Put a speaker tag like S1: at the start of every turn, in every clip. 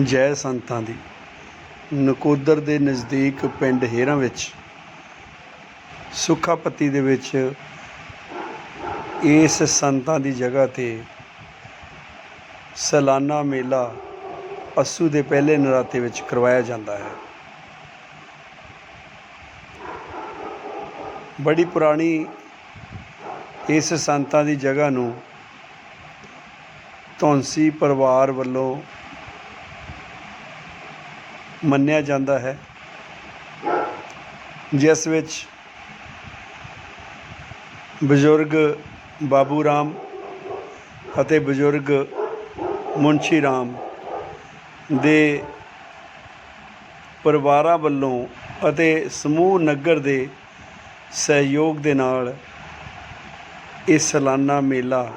S1: ਜੈ ਸੰਤਾਂ ਦੀ। ਨਕੋਦਰ ਦੇ ਨਜ਼ਦੀਕ ਪਿੰਡ ਹੇਰਾਂ ਵਿੱਚ, ਸੁੱਖਾਪੱਤੀ ਦੇ ਵਿੱਚ ਇਸ ਸੰਤਾਂ ਦੀ ਜਗ੍ਹਾ ਤੇ ਸਾਲਾਨਾ ਮੇਲਾ ਅੱਸੂ ਦੇ ਪਹਿਲੇ ਨਰਾਤੇ ਵਿੱਚ ਕਰਵਾਇਆ ਜਾਂਦਾ ਹੈ। ਬੜੀ ਪੁਰਾਣੀ ਇਸ ਸੰਤਾਂ ਦੀ ਜਗ੍ਹਾ ਨੂੰ ਧੌਂਸੀ ਪਰਿਵਾਰ ਵੱਲੋਂ ਮੰਨਿਆ ਜਾਂਦਾ ਹੈ, ਜਿਸ ਵਿੱਚ ਬਜ਼ੁਰਗ ਬਾਬੂ ਰਾਮ ਅਤੇ ਬਜ਼ੁਰਗ ਮੁੰਸ਼ੀ ਰਾਮ ਦੇ ਪਰਿਵਾਰਾਂ ਵੱਲੋਂ ਅਤੇ ਸਮੂਹ ਨਗਰ ਦੇ ਸਹਿਯੋਗ ਦੇ ਨਾਲ ਇਹ ਸਾਲਾਨਾ ਮੇਲਾ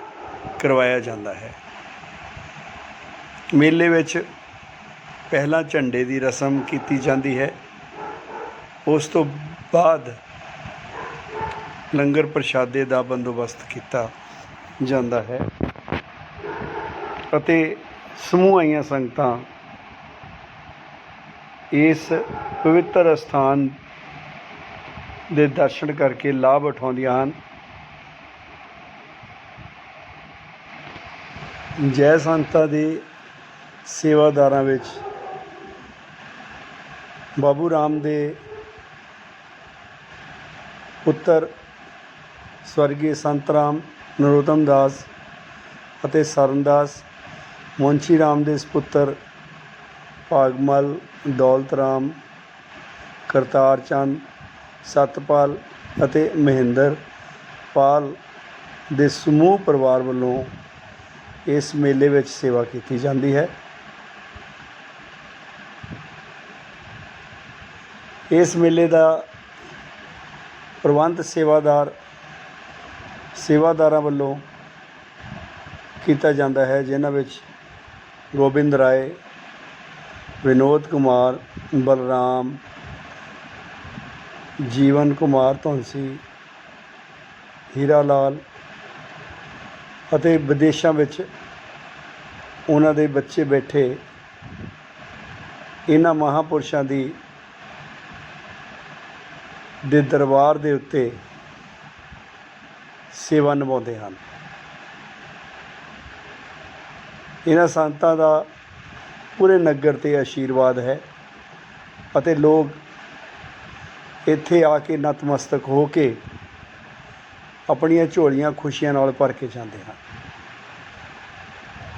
S1: ਕਰਵਾਇਆ ਜਾਂਦਾ ਹੈ। ਮੇਲੇ ਵਿੱਚ ਪਹਿਲਾਂ ਝੰਡੇ ਦੀ ਰਸਮ ਕੀਤੀ ਜਾਂਦੀ ਹੈ। ਉਸ ਤੋਂ ਬਾਅਦ ਲੰਗਰ ਪ੍ਰਸ਼ਾਦੇ ਦਾ ਬੰਦੋਬਸਤ ਕੀਤਾ ਜਾਂਦਾ ਹੈ ਅਤੇ ਸਮੂਹ ਆਈਆਂ ਸੰਗਤਾਂ ਇਸ ਪਵਿੱਤਰ ਅਸਥਾਨ ਦੇ ਦਰਸ਼ਨ ਕਰਕੇ ਲਾਭ ਉਠਾਉਂਦੀਆਂ ਹਨ। ਜੈ ਸੰਤਾਂ ਦੇ ਸੇਵਾਦਾਰਾਂ ਵਿੱਚ ਬਾਬੂ ਰਾਮ ਦੇ ਪੁੱਤਰ ਸਵਰਗੀ ਸੰਤ ਰਾਮ ਨਰੋਤਮ ਦਾਸ ਅਤੇ ਸਰਨਦਾਸ ਮੁੰਸ਼ੀ ਰਾਮ ਦੇ ਸੁਪੁੱਤਰ ਭਾਗਮਲ, ਦੌਲਤ ਰਾਮ, ਕਰਤਾਰ ਚੰਦ, ਸਤਪਾਲ ਅਤੇ ਮਹਿੰਦਰ ਪਾਲ ਦੇ ਸਮੂਹ ਪਰਿਵਾਰ ਵੱਲੋਂ ਇਸ ਮੇਲੇ ਵਿੱਚ ਸੇਵਾ ਕੀਤੀ ਜਾਂਦੀ ਹੈ। ਇਸ ਮੇਲੇ ਦਾ ਪ੍ਰਬੰਧ ਸੇਵਾਦਾਰ, ਸੇਵਾਦਾਰਾਂ ਵੱਲੋਂ ਕੀਤਾ ਜਾਂਦਾ ਹੈ, ਜਿਨ੍ਹਾਂ ਵਿੱਚ ਗੋਬਿੰਦ ਰਾਏ, ਵਿਨੋਦ ਕੁਮਾਰ, ਬਲਰਾਮ, ਜੀਵਨ ਕੁਮਾਰ ਧੌਂਸੀ, ਹੀਰਾ ਲਾਲ ਅਤੇ ਵਿਦੇਸ਼ਾਂ ਵਿੱਚ ਉਹਨਾਂ ਦੇ ਬੱਚੇ ਬੈਠੇ ਇਹਨਾਂ ਮਹਾਪੁਰਸ਼ਾਂ ਦੀ ਦੇ ਦਰਬਾਰ ਦੇ ਉੱਤੇ ਸੇਵਾ ਨਿਭਾਉਂਦੇ ਹਨ। ਇਹਨਾਂ ਸੰਤਾਂ ਦਾ ਪੂਰੇ ਨਗਰ ਤੇ ਆਸ਼ੀਰਵਾਦ ਹੈ ਅਤੇ ਲੋਕ ਇੱਥੇ ਆ ਕੇ ਨਤਮਸਤਕ ਹੋ ਕੇ ਆਪਣੀਆਂ ਝੋਲੀਆਂ ਖੁਸ਼ੀਆਂ ਨਾਲ ਭਰ ਕੇ ਜਾਂਦੇ ਹਨ।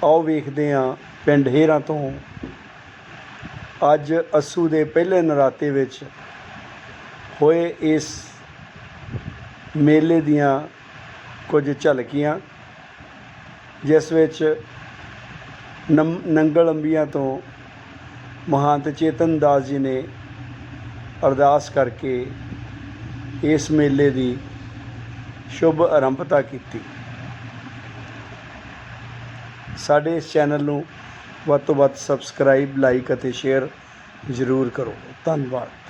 S1: ਆਓ ਵੇਖਦੇ ਹਾਂ ਪਿੰਡ ਹੇਰਾਂ ਤੋਂ ਅੱਜ ਅਸੂ ਦੇ ਪਹਿਲੇ ਨਰਾਤੇ ਵਿੱਚ ਹੋਏ ਇਸ ਮੇਲੇ ਦੀਆਂ ਕੁਝ ਝਲਕੀਆਂ, ਜਿਸ ਵਿੱਚ ਨਮ ਨੰਗਲ ਅੰਬੀਆਂ ਤੋਂ ਮਹੰਤ ਚੇਤਨ ਦਾਸ ਜੀ ਨੇ ਅਰਦਾਸ ਕਰਕੇ ਇਸ ਮੇਲੇ ਦੀ ਸ਼ੁਭ ਆਰੰਭਤਾ ਕੀਤੀ। ਸਾਡੇ ਇਸ ਚੈਨਲ ਨੂੰ ਵੱਧ ਤੋਂ ਵੱਧ ਸਬਸਕ੍ਰਾਈਬ, ਲਾਈਕ ਅਤੇ ਸ਼ੇਅਰ ਜ਼ਰੂਰ ਕਰੋ। ਧੰਨਵਾਦ।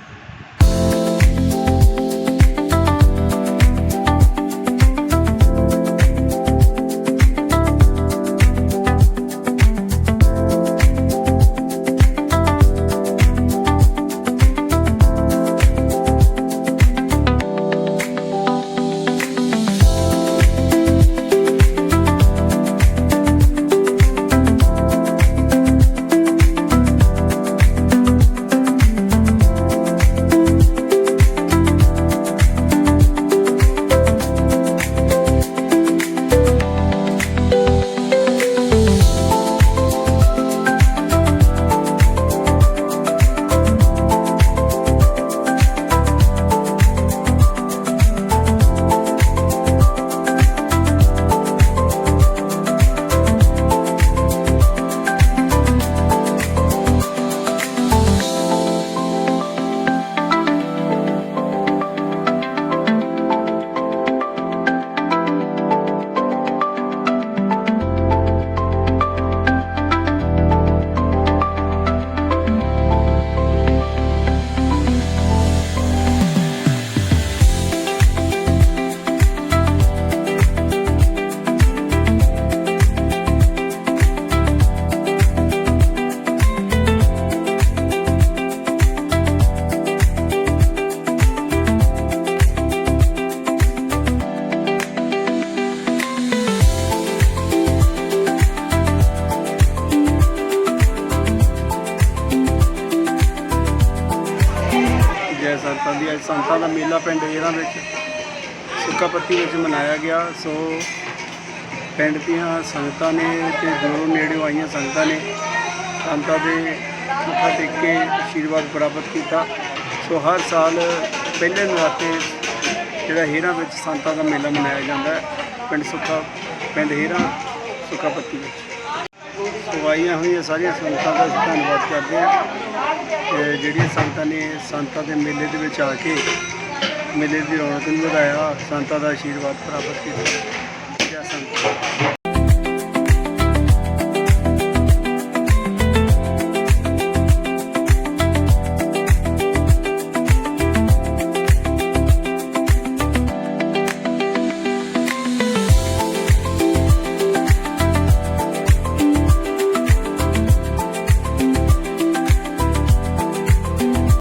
S1: ਸੰਤਾਂ ਦੀ ਅੱਜ ਸੰਤਾਂ ਦਾ ਮੇਲਾ ਪਿੰਡ ਏਰਾਂ ਵਿੱਚ ਸੁੱਕਾਪੱਤੀ ਵਿੱਚ ਮਨਾਇਆ ਗਿਆ। ਸੋ ਪਿੰਡ ਦੀਆਂ ਸੰਗਤਾਂ ਨੇ ਤੇ ਦੂਰੋਂ ਨੇੜਿਓਂ ਆਈਆਂ ਸੰਗਤਾਂ ਨੇ ਸੰਤਾਂ ਦੇ ਮੱਥਾ ਟੇਕ ਕੇ ਆਸ਼ੀਰਵਾਦ ਪ੍ਰਾਪਤ ਕੀਤਾ। ਸੋ ਹਰ ਸਾਲ ਪਹਿਲੇ ਨਰਾਤੇ ਜਿਹੜਾ ਹੀਰਾਂ ਵਿੱਚ ਸੰਤਾਂ ਦਾ ਮੇਲਾ ਮਨਾਇਆ ਜਾਂਦਾ ਹੈ। ਪਿੰਡ ਸੁੱਕਾ ਪਿੰਡ ਹੀਰਾਂ ਸੁੱਕਾਪੱਤੀ ਵਿੱਚ। ਸੋ ਹੋਈਆਂ ਸਾਰੀਆਂ ਸੰਗਤਾਂ ਦਾ ਅਸੀਂ ਧੰਨਵਾਦ ਕਰਦੇ ਹਾਂ। ਤੇ ਜਿਹੜੀਆਂ ਸੰਗਤਾਂ ਨੇ, ਸੰਤਾਂ ਦੇ ਮੇਲੇ ਦੇ ਵਿੱਚ ਆ ਕੇ ਮੇਲੇ ਦੀ ਰੌਣਕ ਨੂੰ ਵਧਾਇਆ, ਸੰਤਾਂ ਦਾ ਆਸ਼ੀਰਵਾਦ ਪ੍ਰਾਪਤ ਕੀਤਾ। ਜੈ ਸੰਤ।